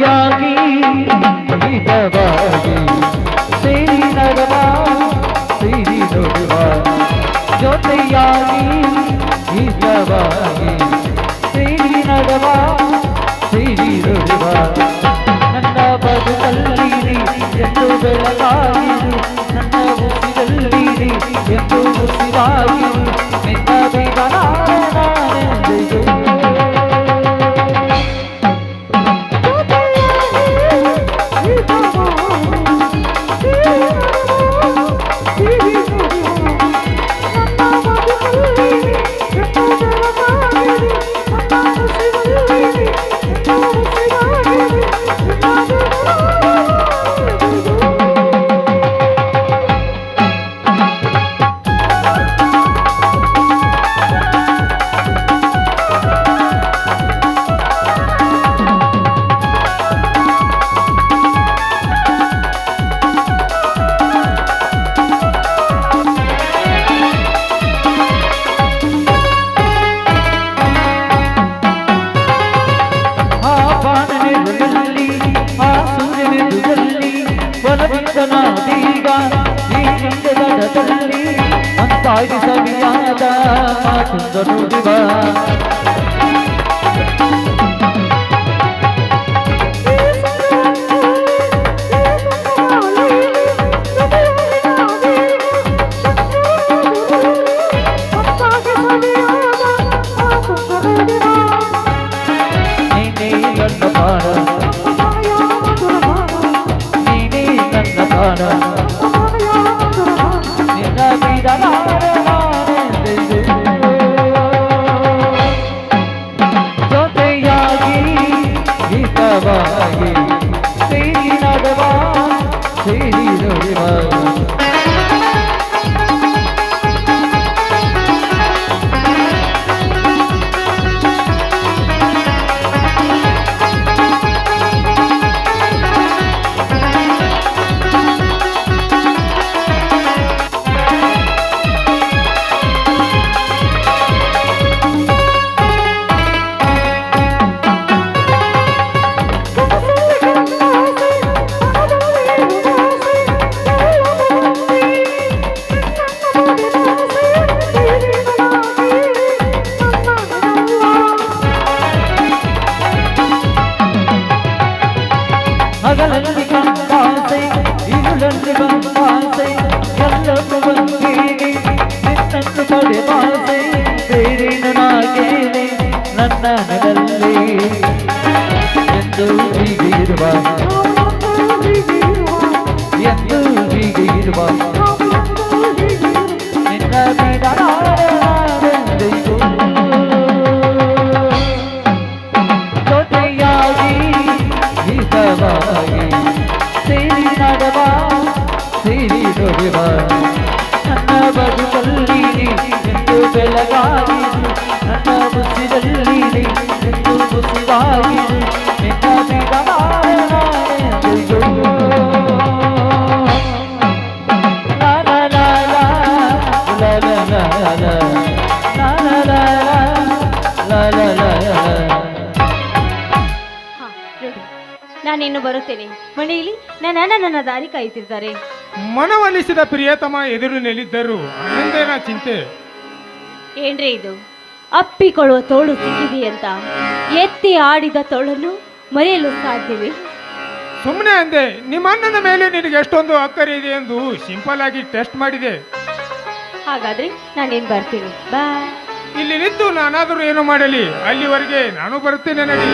ಜೊತೆಯಾಗಿ ಹಿತವಾಗಿ ಸೇರಿ ನಡುವ ಸೇರಿ ನೋಡುವ ಜೊತೆಯಾಗಿ ಹಿತವಾಗಿ ಸೇರಿ ನಡುವ ಸೇರಿ ನೋಡುವ. ನನ್ನ ಬದುಕಲ್ಲಿ ಎಂದು ಬೆಳಗಾಗಿರು ನಾದೀಗ ಈ ಹಿಂದೆ ಅಂತಾಗಿ ಸವಿಯಾದ ಮಾತುಂದ ನುಡಿವ அகலன்றி கண்பாசை இருளன்று கண்பாசை கல்லன்று வந்தேனே நின்னன்று படைபாசை பேரின நாகேனே நன்னனகல்லே ಎಂದು ಹೀಗೆ ಇರುವ ಎಂದು ಹೀಗೆ ಇರುವ ದೇವ ನನ್ನ ಎಂದು ಎಂದು ನಾನಿನ್ನು ಬರುತ್ತೇನೆ. ಮನೆಯಲ್ಲಿ ನನ್ನ ನನ್ನ ದಾರಿ ಕಾಯುತ್ತಿದ್ದಾರೆ. ಮನವೊಲಿಸಿದ ಪ್ರಿಯತಮ ಎದುರು ನಿಲ್ಲಿದ್ದರು ಅಂದೇನ ಚಿಂತೆ? ಏನ್ರಿ ಇದು? ಅಪ್ಪಿಕೊಳ್ಳುವ ತೋಳು ಸಿಕ್ಕಿದೆ ಅಂತ? ಎತ್ತಿ ಆಡಿದ ತೋಳನ್ನು ಮರೆಯಲು ಸಾಧ್ಯವೇ? ಸುಮ್ಮನೆ ಅಂದೆ ನಿಮ್ಮ ಅಣ್ಣನ ಮೇಲೆ ನಿನಗೆ ಎಷ್ಟೊಂದು ಅಕ್ಕರೆ ಇದೆ ಎಂದು ಸಿಂಪಲ್ ಆಗಿ ಟೆಸ್ಟ್ ಮಾಡಿದೆ. ಹಾಗಾದ್ರೆ ನಾನೇನು ಬರ್ತೀನಿ? ಬಾಯ್ ಇಲ್ಲಿ ನಿಂತು ನಾನಾದರೂ ಏನು ಮಾಡಲಿ? ಅಲ್ಲಿವರೆಗೆ ನಾನು ಬರುತ್ತೇನೆ ನಡಿ.